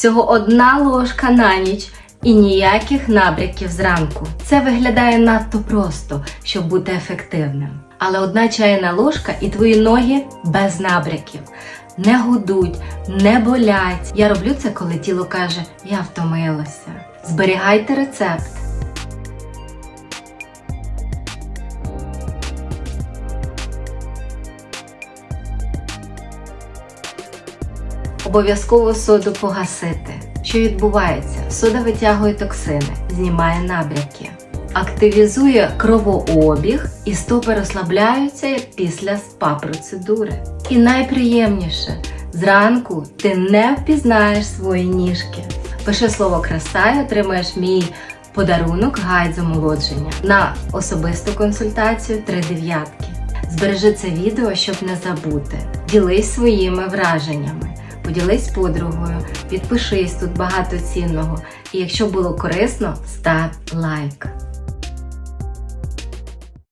Всього одна ложка на ніч і ніяких набряків зранку. Це виглядає надто просто, щоб бути ефективним. Але одна чайна ложка і твої ноги без набряків. Не гудуть, не болять. Я роблю це, коли тіло каже, я втомилася. Зберігайте рецепт. Обов'язково соду погасити. Що відбувається? Сода витягує токсини, знімає набряки, активізує кровообіг і стопи розслабляються після спа-процедури. І найприємніше, зранку ти не впізнаєш свої ніжки. Пиши слово краса і отримаєш мій подарунок гайд з омолодження на особисту консультацію три дев'ятки. Збережи це відео, щоб не забути. Ділись своїми враженнями. Поділись подругою, підпишись тут багато цінного. І якщо було корисно, став лайк.